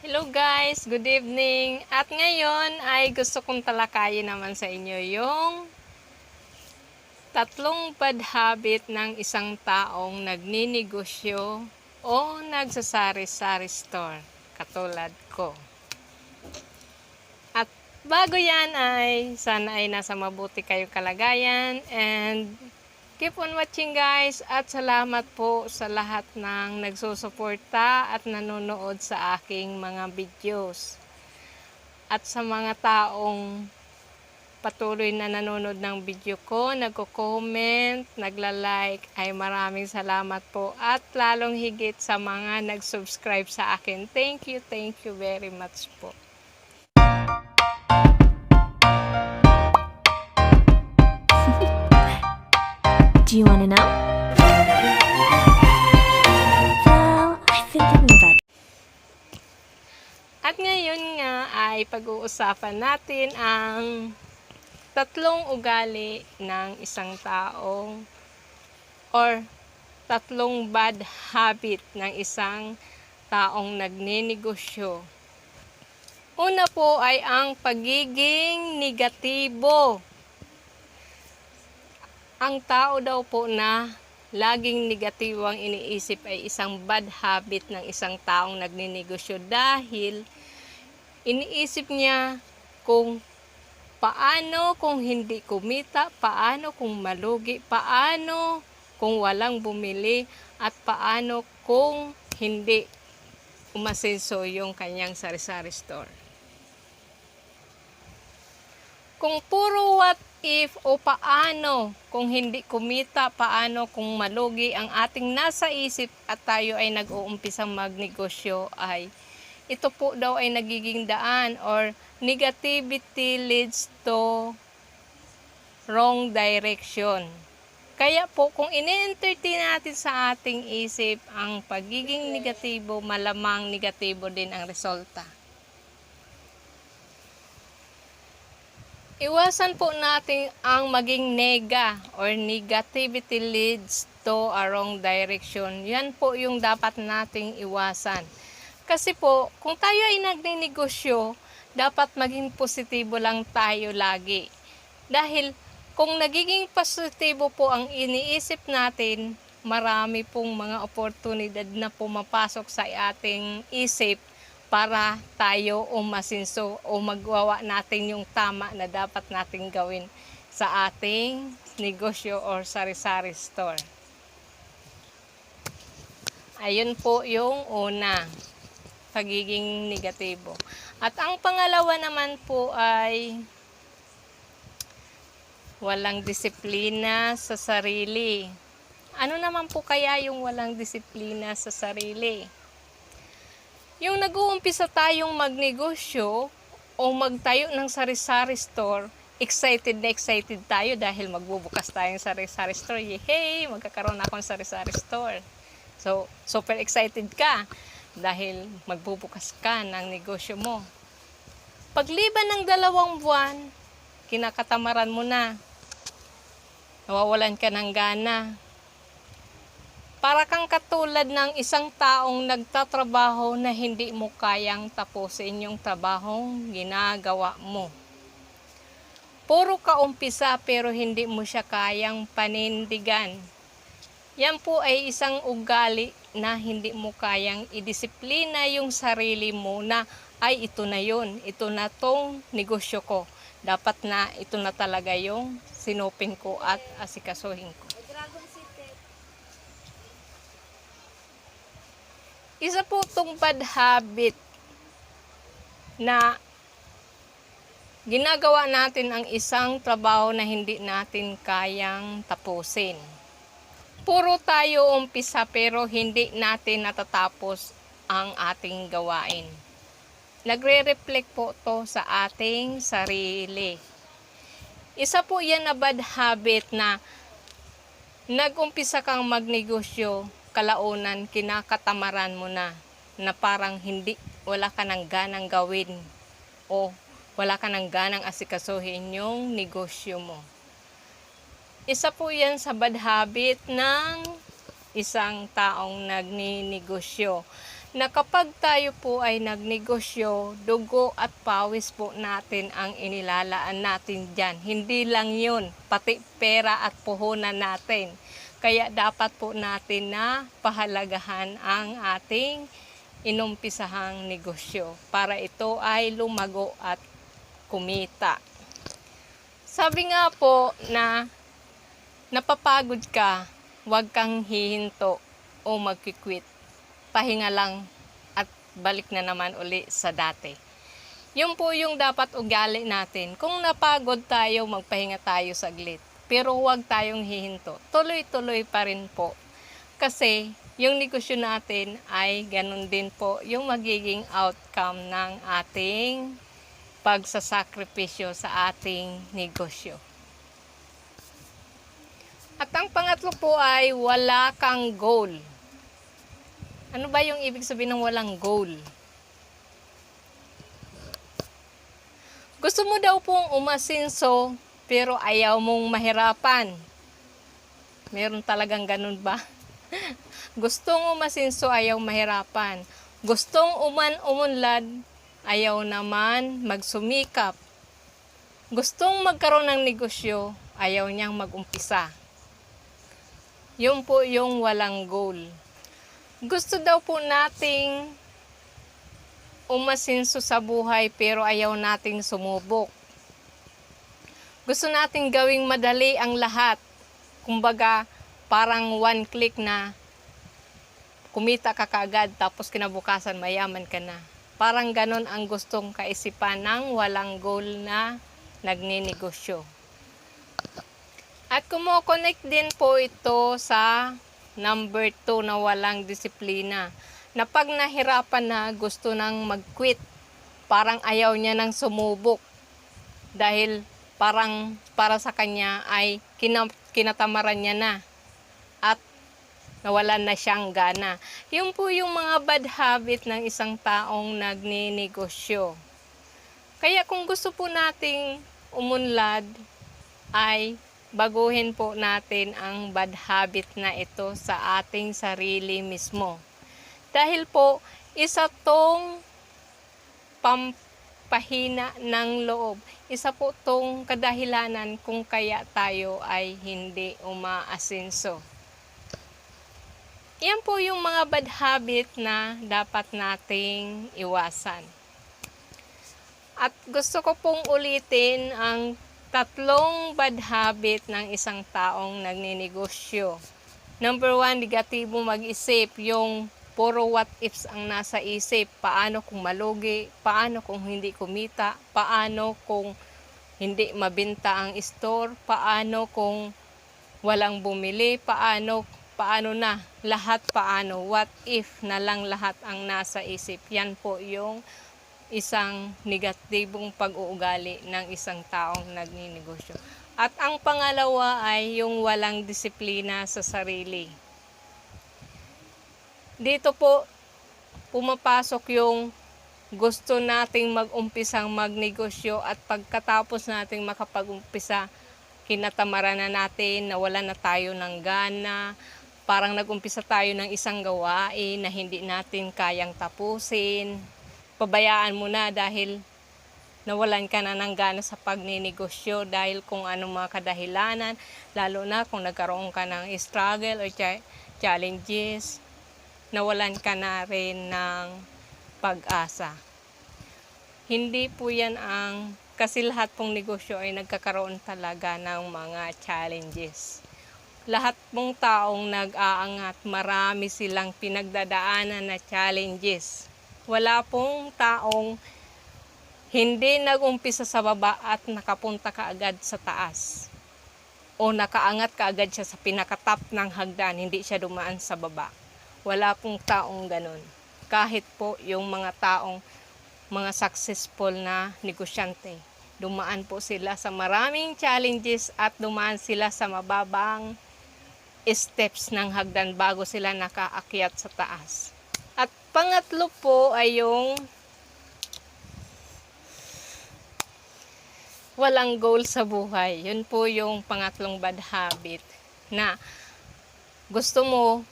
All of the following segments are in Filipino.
Hello guys, good evening. At ngayon ay gusto kong talakayin naman sa inyo yung tatlong bad habit ng isang taong nagninegosyo o nagsasari-sari store, katulad ko. At bago yan ay sana ay nasa mabuti kayo kalagayan and Keep on watching guys at salamat po sa lahat ng nagsusuporta at nanonood sa aking mga videos. At sa mga taong patuloy na nanonood ng video ko, nagko-comment, nagla-like, ay maraming salamat po. At lalong higit sa mga nag-subscribe sa akin. Thank you, thank you very much po. Do you want to know? Well, I've been thinking At ngayon nga ay pag-uusapan natin ang tatlong ugali ng isang tao or tatlong bad habit ng isang taong nagninegosyo. Una po ay ang pagiging negatibo. Ang tao daw po na laging negatibo ang iniisip ay isang bad habit ng isang taong nagninegosyo dahil iniisip niya kung paano kung hindi kumita, paano kung malugi, paano kung walang bumili, at paano kung hindi umasenso yung kanyang sari-sari store. Kung puro what if o paano kung hindi kumita, paano kung malugi ang ating nasa isip at tayo ay nag-uumpisang magnegosyo ay ito po daw ay nagiging daan or negativity leads to wrong direction. Kaya po, kung ini-entertain natin sa ating isip ang pagiging negatibo, malamang negatibo din ang resulta. Iwasan po natin ang maging nega or negativity leads to a wrong direction. Yan po yung dapat nating iwasan. Kasi po, kung tayo ay nagninegosyo, dapat maging positibo lang tayo lagi. Dahil kung nagiging positibo po ang iniisip natin, marami pong mga oportunidad na pumapasok sa ating isip para tayo umasinso o magwawa natin yung tama na dapat nating gawin sa ating negosyo or sari-sari store. Ayun po yung una, pagiging negatibo. At ang pangalawa naman po ay walang disiplina sa sarili. Ano naman po kaya yung walang disiplina sa sarili? Yung nag-uumpisa tayong magnegosyo o magtayo ng sari-sari store, excited na excited tayo dahil magbubukas tayong sari-sari store. Yehey! Magkakaroon na akong sari-sari store. So, super excited ka dahil magbubukas ka ng negosyo mo. Pagliban ng dalawang buwan, kinakatamaran mo na. Nawawalan ka ng gana. Para kang katulad ng isang taong nagtatrabaho na hindi mo kayang tapusin yung trabahong ginagawa mo. Puro ka umpisa pero hindi mo siya kayang panindigan. Yan po ay isang ugali na hindi mo kayang idisiplina yung sarili mo na ay ito na yun, ito na tong negosyo ko. Dapat na ito na talaga yung sinupin ko at asikasuhin ko. Isa po itong bad habit na ginagawa natin ang isang trabaho na hindi natin kayang tapusin. Puro tayo umpisa pero hindi natin natatapos ang ating gawain. Nagre-reflect po to sa ating sarili. Isa po yan na bad habit na nag-umpisa kang magnegosyo, kalaunan kinakatamaran mo na na parang hindi wala ka nang ganang gawin o wala ka nang ganang asikasuhin yung negosyo mo. Isa po yan sa bad habit ng isang taong nagninegosyo na kapag tayo po ay nagnegosyo, dugo at pawis po natin ang inilalaan natin dyan. Hindi lang yun, pati pera at puhunan natin. Kaya dapat po natin na pahalagahan ang ating inumpisahang negosyo para ito ay lumago at kumita. Sabi nga po na napapagod ka, huwag kang hihinto o magkikwit. Pahinga lang at balik na naman uli sa dati. Yun po yung dapat ugali natin. Kung napagod tayo, magpahinga tayo saglit. Pero huwag tayong hihinto. Tuloy-tuloy pa rin po. Kasi yung negosyo natin ay ganun din po yung magiging outcome ng ating pagsasakripisyo sa ating negosyo. At ang pangatlo po ay wala kang goal. Ano ba yung ibig sabihin ng walang goal? Gusto mo daw pong umasinso pero ayaw mong mahirapan. Meron talagang ganun ba? Gustong umasinso ayaw mahirapan. Gustong uman umunlad ayaw naman magsumikap. Gustong magkaroon ng negosyo ayaw niyang magumpisa. Yun po yung walang goal. Gusto daw po nating umasinso sa buhay pero ayaw nating sumubok. Gusto nating gawing madali ang lahat. Kumbaga, parang one click na kumita ka kaagad tapos kinabukasan mayaman ka na. Parang ganon ang gustong kaisipan ng walang goal na nagninegosyo. At kumo-connect din po ito sa number 2 na walang disiplina. Na pag nahirapan na gusto nang mag-quit, parang ayaw niya nang sumubok. Dahil parang para sa kanya ay kina- kinatamaran niya na. At nawalan na siyang gana. Yun po yung mga bad habit ng isang taong nagninegosyo. Kaya kung gusto po nating umunlad, ay baguhin po natin ang bad habit na ito sa ating sarili mismo. Dahil po, isa tong pampahina ng loob. Isa po tong kadahilanan kung kaya tayo ay hindi umaasinso. Yan po yung mga bad habit na dapat nating iwasan. At gusto ko pong ulitin ang tatlong bad habit ng isang taong nagninegosyo. Number one, negatibo mag-isip. Yung puro what ifs ang nasa isip. Paano kung malugi? Paano kung hindi kumita? Paano kung hindi mabinta ang store? Paano kung walang bumili? Paano paano na? Lahat paano? What if na lang lahat ang nasa isip? Yan po yung isang negatibong pag-uugali ng isang taong nagninegosyo. At ang pangalawa ay yung walang disiplina sa sarili. Dito po pumapasok yung gusto nating mag-umpisang magnegosyo at pagkatapos nating makapag-umpisa, kinatamaran na natin, nawala na tayo ng gana, parang nag-umpisa tayo ng isang gawain na hindi natin kayang tapusin, pabayaan mo na dahil nawalan ka na ng gana sa pagninegosyo dahil kung anong mga kadahilanan, lalo na kung nagkaroon ka ng struggle or cha- challenges, nawalan ka na rin ng pag-asa. Hindi po yan ang, kasi lahat pong negosyo ay nagkakaroon talaga ng mga challenges. Lahat pong taong nag-aangat, marami silang pinagdadaanan na challenges. Wala pong taong hindi nag-umpisa sa baba at nakapunta kaagad sa taas. O nakaangat kaagad siya sa pinakatap ng hagdan, hindi siya dumaan sa baba. Wala pong taong ganun. Kahit po yung mga taong mga successful na negosyante. Dumaan po sila sa maraming challenges at dumaan sila sa mababang steps ng hagdan bago sila nakaakyat sa taas. At pangatlo po ay yung walang goal sa buhay. Yun po yung pangatlong bad habit na gusto mo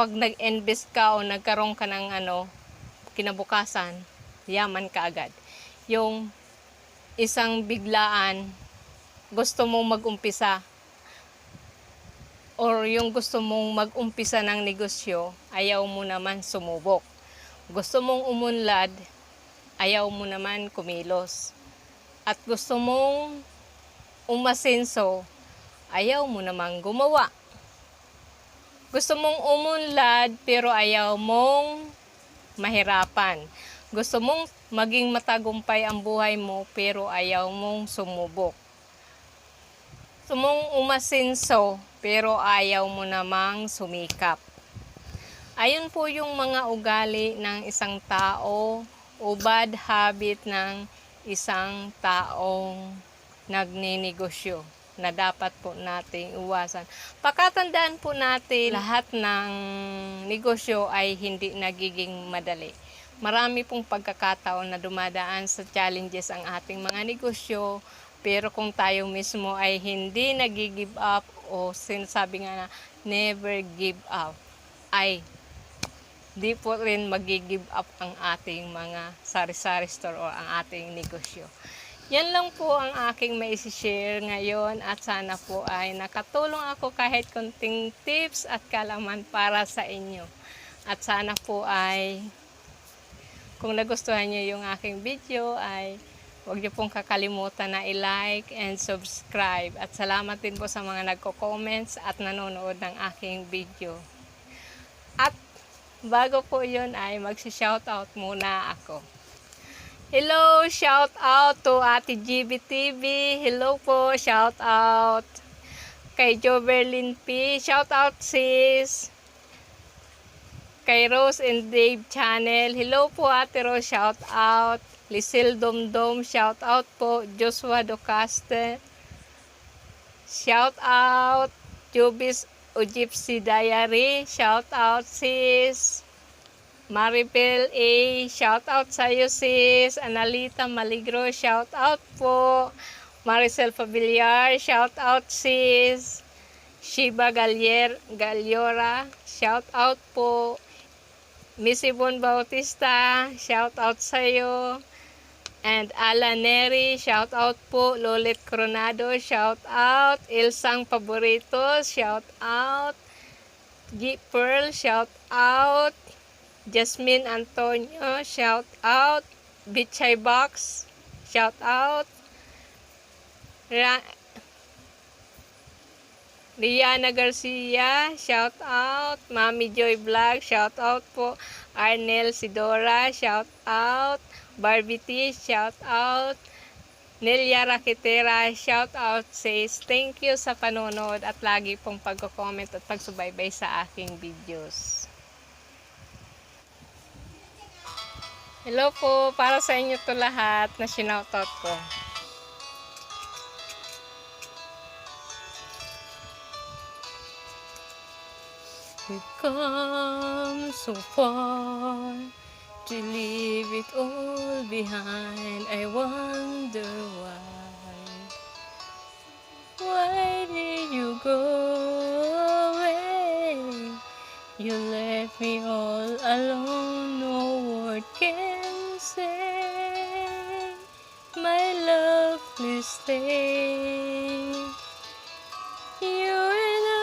pag nag-invest ka o nagkaroon ka ng ano, kinabukasan, yaman ka agad. Yung isang biglaan, gusto mong mag-umpisa, or yung gusto mong mag-umpisa ng negosyo, ayaw mo naman sumubok. Gusto mong umunlad, ayaw mo naman kumilos. At gusto mong umasenso, ayaw mo naman gumawa. Gusto mong umunlad pero ayaw mong mahirapan. Gusto mong maging matagumpay ang buhay mo pero ayaw mong sumubok. Gusto mong umasenso pero ayaw mo namang sumikap. Ayun po yung mga ugali ng isang tao o bad habit ng isang taong nagninegosyo na dapat po nating iwasan. Pakatandaan po natin lahat ng negosyo ay hindi nagiging madali. Marami pong pagkakataon na dumadaan sa challenges ang ating mga negosyo pero kung tayo mismo ay hindi nag-give up o sinasabi nga na never give up ay di po rin mag-give up ang ating mga sari-sari store o ang ating negosyo. Yan lang po ang aking maisi-share ngayon at sana po ay nakatulong ako kahit konting tips at kalaman para sa inyo. At sana po ay kung nagustuhan niyo yung aking video ay huwag niyo pong kakalimutan na i-like and subscribe. At salamat din po sa mga nagko-comments at nanonood ng aking video. At bago po yun ay magsi-shoutout muna ako. Hello, shout out to Ate GB TV. Hello po, shout out kay Joverlyn P. Shout out sis. Kay Rose and Dave channel. Hello po Ate Rose, shout out. Lisel Domdom, shout out po. Joshua Docaste. Shout out. Jubis o Gypsy Diary. Shout out sis. Maribel A, shout out sa iyo sis. Analita Maligro, shout out po. Maricel Pabiliar, shout out sis. Shiba Galyer, Galyora, shout out po. Miss Yvonne Bautista, shout out sa iyo. And Alan Neri, shout out po. Lolit Coronado, shout out. Ilsang Paborito, shout out. G Pearl, shout out. Jasmine Antonio, shout out. Bichay Box, shout out. Ra- Rihanna Garcia, shout out. Mami Joy Vlog, shout out po. Arnel Sidora, shout out. Barbie T, shout out. Nelia Rakitera, shout out says thank you sa panonood at lagi pong pagko-comment at pagsubaybay sa aking videos. Hello po, para sa inyo to lahat na sinoutout ko. We've come so far to leave it all behind. I wonder why. Why did you go away? You left me all alone, stay. You and I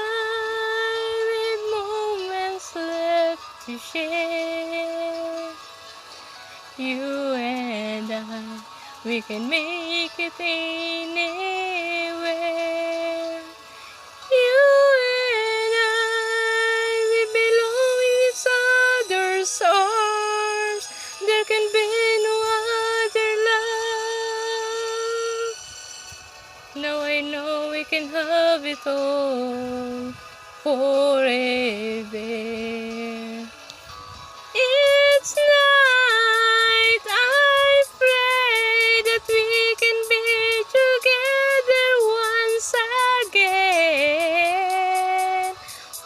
with moments left to share. You and I, we can make it anywhere. Can have it all forever. Each night I pray that we can be together once again.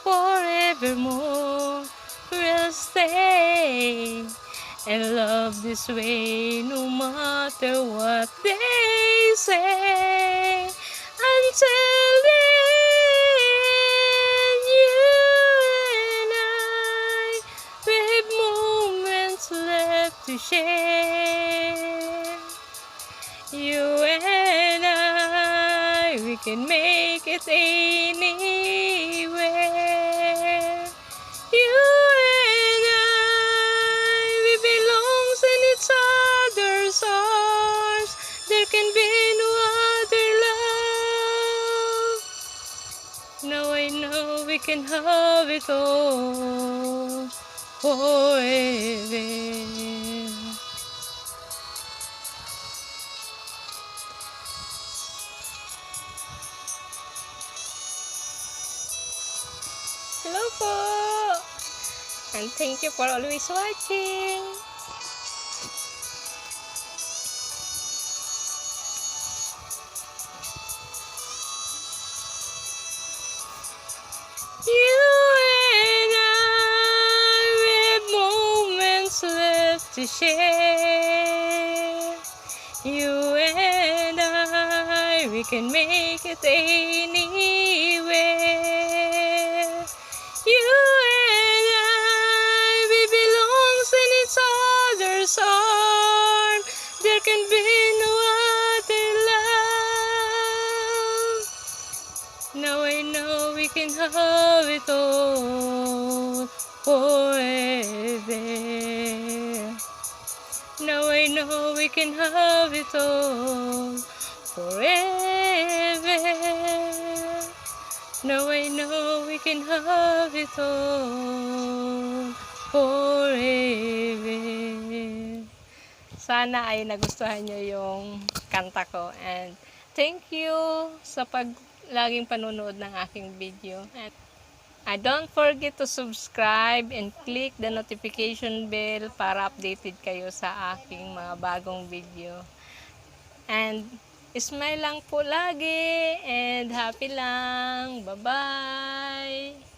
Forevermore we'll stay and love this way You and I, we can make it anywhere. You and I, we belong in each other's arms. There can be no other love. Now I know we can have it all forever. Hello po! And thank you for always watching. You and I, have moments left to share. You and I, we can make it anywhere. Can have it all forever. Now I know we can have it all forever. Sana ay nagustuhan nyo yung kanta ko. And thank you sa pag laging panonood ng aking video. And I don't forget to subscribe and click the notification bell para updated kayo sa aking mga bagong video. And smile lang po lagi and happy lang. Bye-bye!